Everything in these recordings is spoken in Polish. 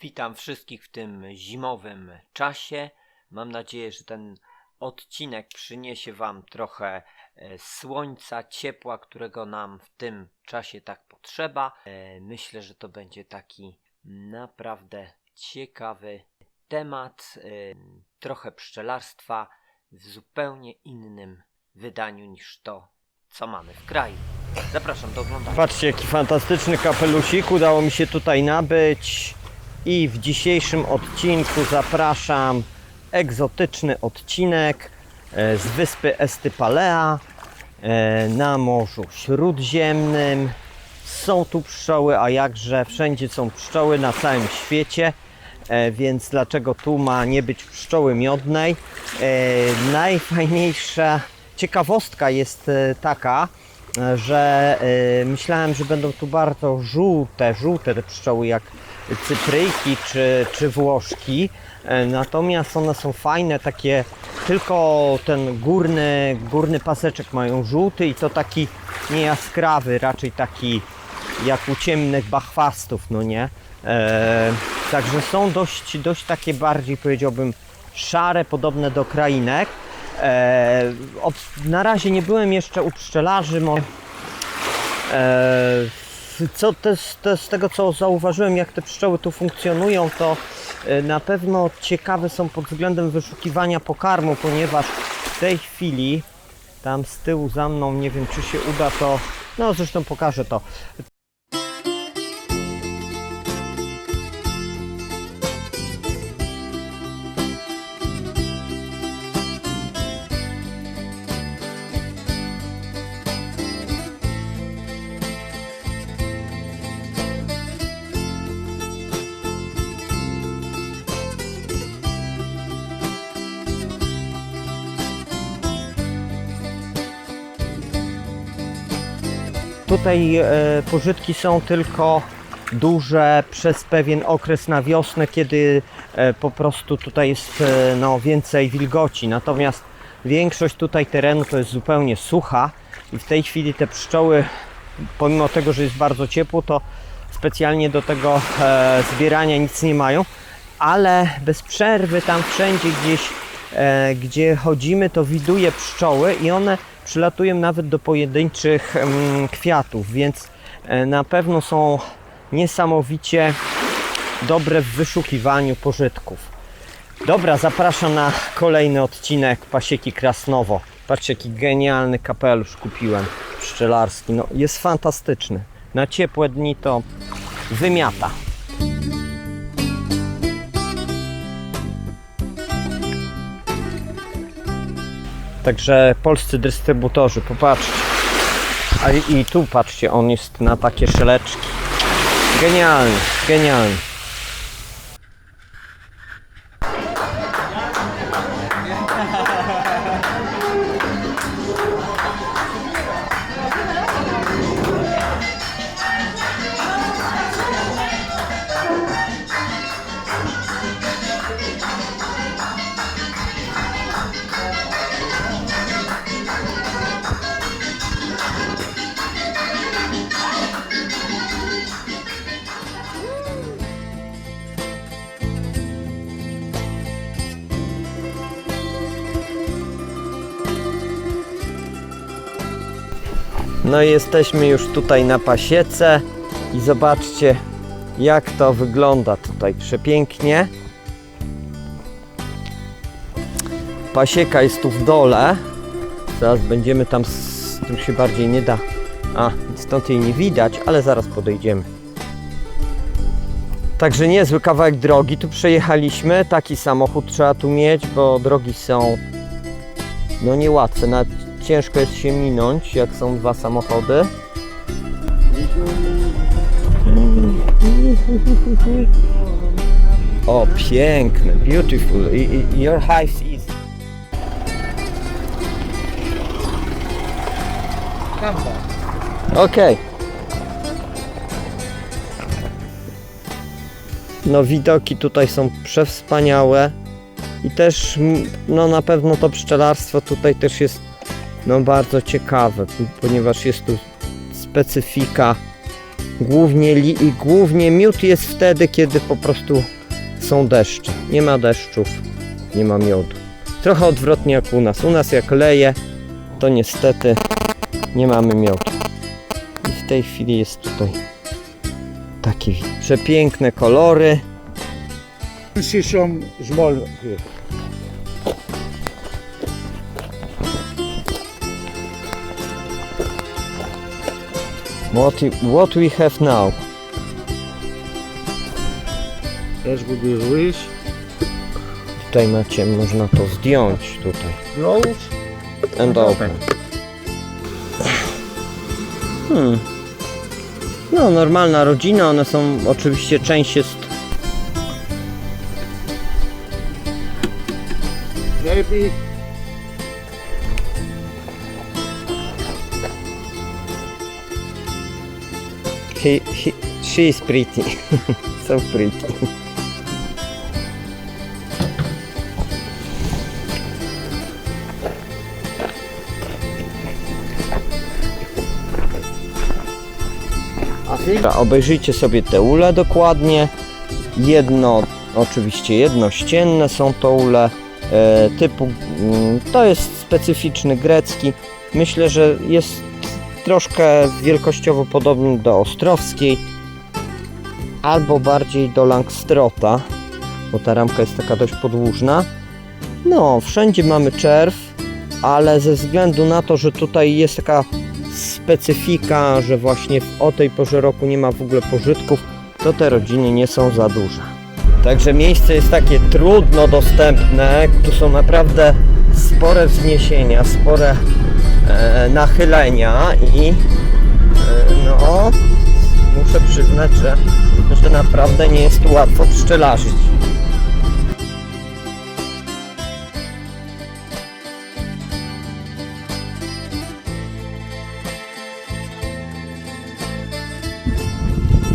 Witam wszystkich w tym zimowym czasie. Mam nadzieję, że ten odcinek przyniesie Wam trochę e, słońca, ciepła, którego nam w tym czasie tak potrzeba. E, Myślę, że to będzie taki naprawdę ciekawy temat. e, Trochę pszczelarstwa w zupełnie innym wydaniu niż to, co mamy w kraju. Zapraszam do oglądania. Patrzcie, jaki fantastyczny kapelusik udało mi się tutaj nabyć. I w dzisiejszym odcinku zapraszam egzotyczny odcinek e, z wyspy Estypalea e, na Morzu Śródziemnym. Są tu pszczoły, a jakże wszędzie są pszczoły na całym świecie. E, więc dlaczego tu ma nie być pszczoły miodnej? Najfajniejsza ciekawostka jest taka, że myślałem, że będą tu bardzo żółte, żółte te pszczoły jak cypryjki czy, czy włoszki. E, Natomiast one są fajne, takie tylko ten górny, górny paseczek mają żółty i to taki nie jaskrawy, raczej taki jak u ciemnych bachwastów, no nie? E, także są dość, dość takie bardziej powiedziałbym szare, podobne do krainek. E, od, na razie nie byłem jeszcze u pszczelarzy. Mo, e, co też, też z tego co zauważyłem, jak te pszczoły tu funkcjonują, to e, na pewno ciekawe są pod względem wyszukiwania pokarmu, ponieważ w tej chwili tam z tyłu za mną, nie wiem czy się uda to, no zresztą pokażę to. Tutaj e, pożytki są tylko duże przez pewien okres na wiosnę, kiedy e, po prostu tutaj jest e, no, więcej wilgoci. Natomiast większość tutaj terenu to jest zupełnie sucha i w tej chwili te pszczoły, pomimo tego, że jest bardzo ciepło, to specjalnie do tego zbierania nic nie mają, ale bez przerwy tam wszędzie gdzieś, gdzie chodzimy, to widuję pszczoły i one przylatują nawet do pojedynczych kwiatów, więc e, na pewno są niesamowicie dobre w wyszukiwaniu pożytków. Dobra, zapraszam na kolejny odcinek Pasieki Krasnowo. Patrzcie, jaki genialny kapelusz kupiłem pszczelarski. No, jest fantastyczny. Na ciepłe dni to wymiata. Także polscy dystrybutorzy, popatrzcie. A i, tu patrzcie, on jest na takie szeleczki. Genialny, genialny. Jesteśmy już tutaj na pasiece i zobaczcie jak to wygląda tutaj przepięknie. Pasieka jest tu w dole. Zaraz będziemy tam, s- tu się bardziej nie da. A, stąd jej nie widać, ale zaraz podejdziemy. Także niezły kawałek drogi tu przejechaliśmy. Taki samochód trzeba tu mieć, bo drogi są no niełatwe. Nawet ciężko jest się minąć, jak są dwa samochody. O, piękne, beautiful. I, i, your hive is. Okej. No widoki tutaj są przewspaniałe i też no na pewno to pszczelarstwo tutaj też jest no bardzo ciekawe, ponieważ jest tu specyfika Głównie, li, głównie miód jest wtedy, kiedy po prostu są deszcze. Nie ma deszczów, nie ma miodu. Trochę odwrotnie jak u nas. U nas jak leje, to niestety nie mamy miodu. I w tej chwili jest tutaj taki przepiękne kolory. You see some What, what we have now? Be Ruiz. Tutaj macie, można to zdjąć tutaj. Close. And open. Hmm. No, normalna rodzina, one są, oczywiście część jest Maybe He, he, she is pretty. so pretty. Obejrzyjcie sobie te ule dokładnie. Jedno, oczywiście jednościenne są to ule e, typu, mm, to jest specyficzny grecki. Myślę, że jest troszkę wielkościowo podobny do Ostrowskiej albo bardziej do Langstrota, bo ta ramka jest taka dość podłużna. No, wszędzie mamy czerw, ale ze względu na to, że tutaj jest taka specyfika, że właśnie o tej porze roku nie ma w ogóle pożytków, to te rodziny nie są za duże. Także miejsce jest takie trudno dostępne, tu są naprawdę spore wzniesienia, spore e, nachylenia i e, no muszę przyznać, że, że naprawdę nie jest łatwo pszczelarzyć.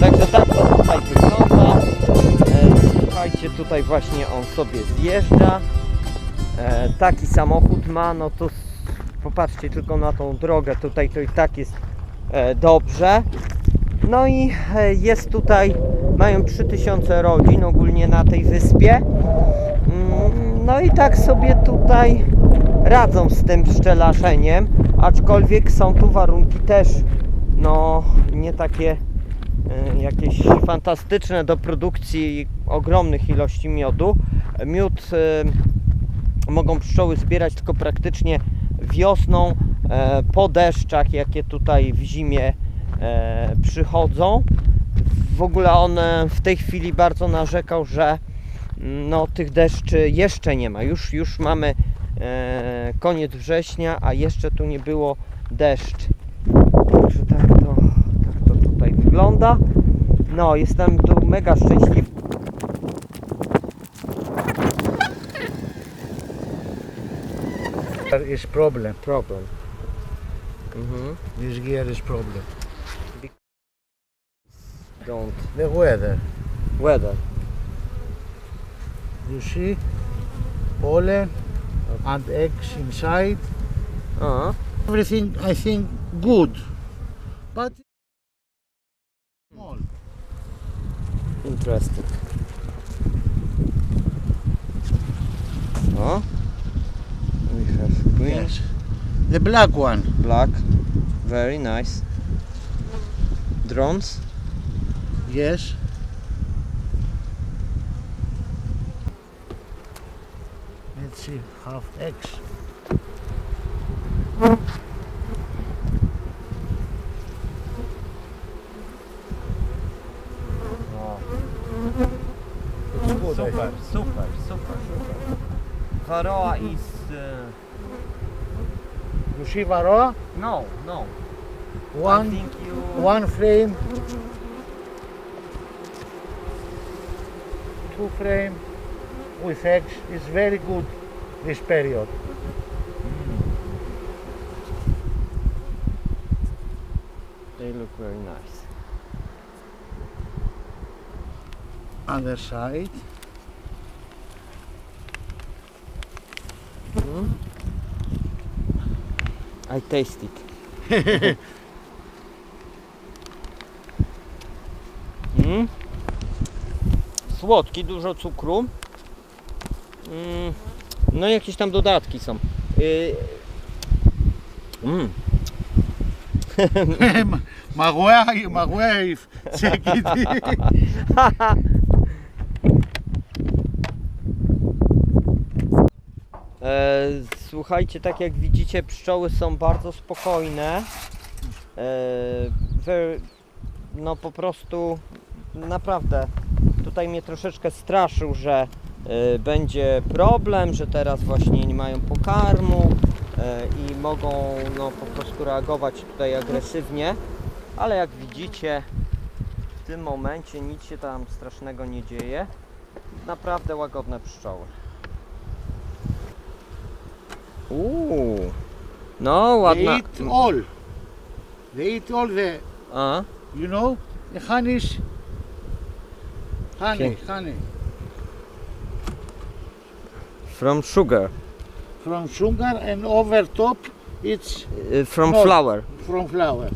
Także tak tutaj wygląda. E, Słuchajcie, tutaj właśnie on sobie zjeżdża. E, taki samochód ma, no to popatrzcie tylko na tą drogę, tutaj to i tak jest e, dobrze. No i e, jest tutaj, mają 3000 rodzin ogólnie na tej wyspie. Mm, No i tak sobie tutaj radzą z tym pszczelarzeniem, aczkolwiek są tu warunki też no nie takie e, jakieś fantastyczne do produkcji ogromnych ilości miodu. Miód e, mogą pszczoły zbierać tylko praktycznie wiosną e, po deszczach, jakie tutaj w zimie e, przychodzą. W ogóle on e, w tej chwili bardzo narzekał, że mm, no, tych deszczy jeszcze nie ma. Już, już mamy koniec września, a jeszcze tu nie było deszcz. Także tak to, tak to tutaj wygląda. No, jestem tu mega szczęśliwy. There is problem. Problem. Mhm. This gear is problem. Don't. The weather. Weather. You see pollen and eggs inside. A, Everything I think good, but small. interesting. O. We have green, Yes. The black one. black. Very nice. Drones. Yes. Let's see, half eggs. It's good, I Super, think. super, super, super. Varroa is... You no, no. I One, think you... one frame, two frame with eggs is very good this period. They look very nice. Other side. Hmm? I taste it. Mhm. Słodki, dużo cukru. Mm. No i jakieś tam dodatki są. Yy. Mm. Wife, check it. Słuchajcie, tak jak widzicie, pszczoły są bardzo spokojne. E, no po prostu naprawdę tutaj mnie troszeczkę straszył, że e, będzie problem, że teraz właśnie nie mają pokarmu e, i mogą no, po prostu reagować tutaj agresywnie, ale jak widzicie w tym momencie nic się tam strasznego nie dzieje. Naprawdę łagodne pszczoły. Uuu. No, They ładna. eat all. They eat all the, A, you know, the honey's honey, Pięknie. honey. from sugar, From sugar and over top it's y, from No. flower. from flower.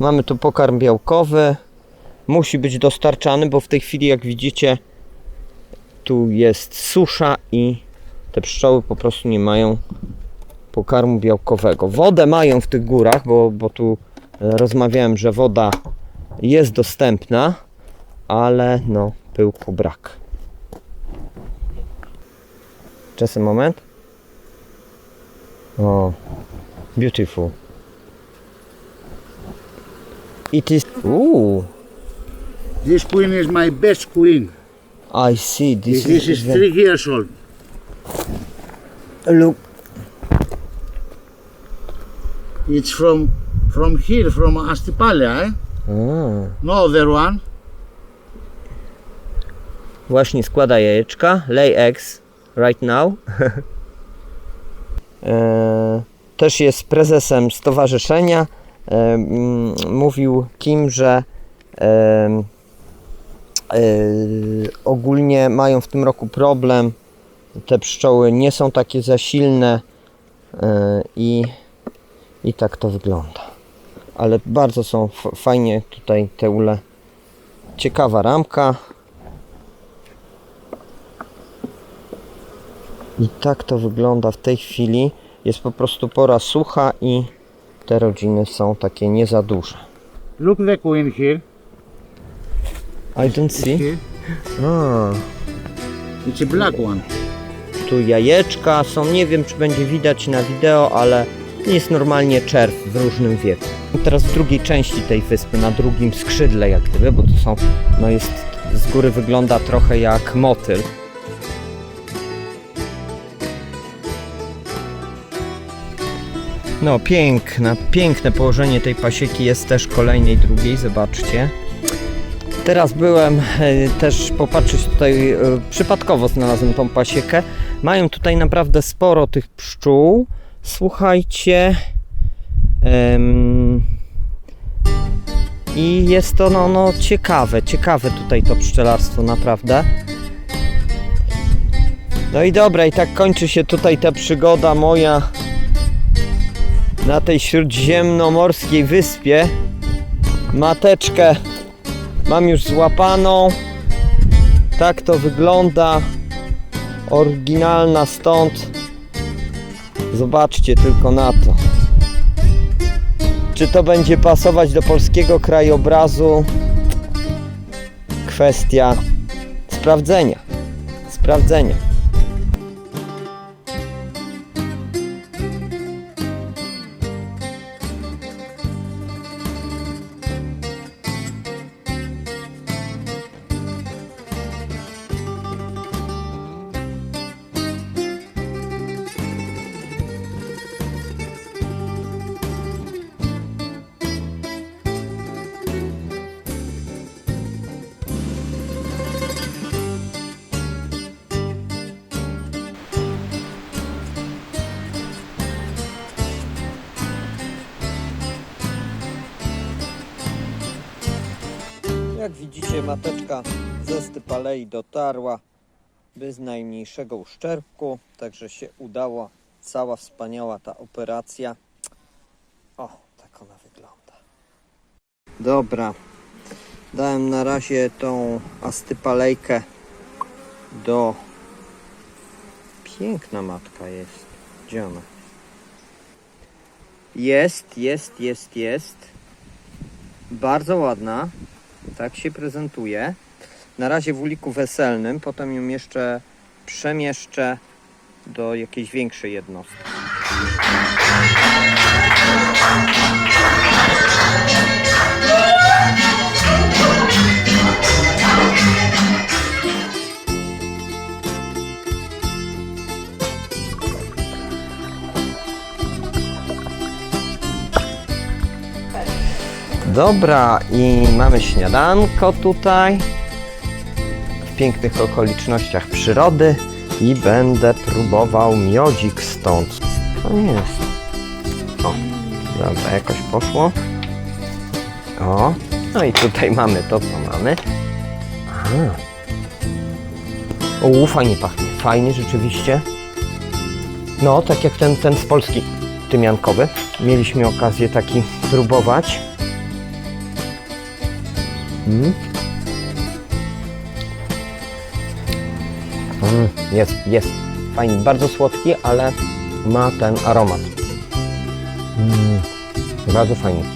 Mamy tu pokarm białkowy. Musi być dostarczany, bo w tej chwili, jak widzicie, tu jest susza i te pszczoły po prostu nie mają pokarmu białkowego. Wodę mają w tych górach, bo, bo tu e, rozmawiałem, że woda jest dostępna, ale no, pyłku brak. A moment. O, beautiful. It is. Ooh, This queen is my best queen. I see. This, This, is the- three years old. Look. It's from from here, from Astipalia, eh? A, No other one. właśnie składa jajeczka. Lay eggs right now. e, też jest prezesem stowarzyszenia. E, mm, mówił Kim, że e, ogólnie mają w tym roku problem. Te pszczoły nie są takie za silne e, i, i tak to wygląda. Ale bardzo są fajnie tutaj te ule. Ciekawa ramka. I tak to wygląda w tej chwili. Jest po prostu pora sucha i te rodziny są takie nie za duże. Look the queen here. I don't see. Here. A, It's a black one. tu jajeczka są. Nie wiem, czy będzie widać na wideo, ale jest normalnie czerw w różnym wieku. Teraz w drugiej części tej wyspy, na drugim skrzydle jak gdyby, bo to są, no jest, z góry wygląda trochę jak motyl. No piękna, piękne położenie tej pasieki jest też kolejnej, drugiej, zobaczcie. Teraz byłem e, też popatrzeć tutaj, e, przypadkowo znalazłem tą pasiekę. Mają tutaj naprawdę sporo tych pszczół. Słuchajcie. I jest to no, no ciekawe, ciekawe tutaj to pszczelarstwo naprawdę. No i dobra, i tak kończy się tutaj ta przygoda moja na tej śródziemnomorskiej wyspie. Mateczkę Mam już złapaną. Tak to wygląda. Oryginalna stąd. Zobaczcie tylko na to. Czy to będzie pasować do polskiego krajobrazu? Kwestia sprawdzenia. Sprawdzenia. Mateczka ze Stypalei dotarła bez najmniejszego uszczerbku, także się udała cała wspaniała ta operacja. O, tak ona wygląda. Dobra. Dałem na razie tą astypalejkę do... Piękna matka jest. Gdzie ona? Jest, jest, jest, jest. Bardzo ładna. Tak się prezentuje. Na razie w uliku weselnym, potem ją jeszcze przemieszczę do jakiejś większej jednostki. Dobra, i mamy śniadanko tutaj w pięknych okolicznościach przyrody i będę próbował miodzik stąd. To nie jest. O, dobra, jakoś poszło. O, no i tutaj mamy to, co mamy. Aha. O, fajnie pachnie. Fajnie rzeczywiście. No, tak jak ten, ten z Polski tymiankowy. Mieliśmy okazję taki próbować. Mm. Mm, jest, jest. Fajnie, bardzo słodki, ale ma ten aromat. Mm, bardzo fajnie.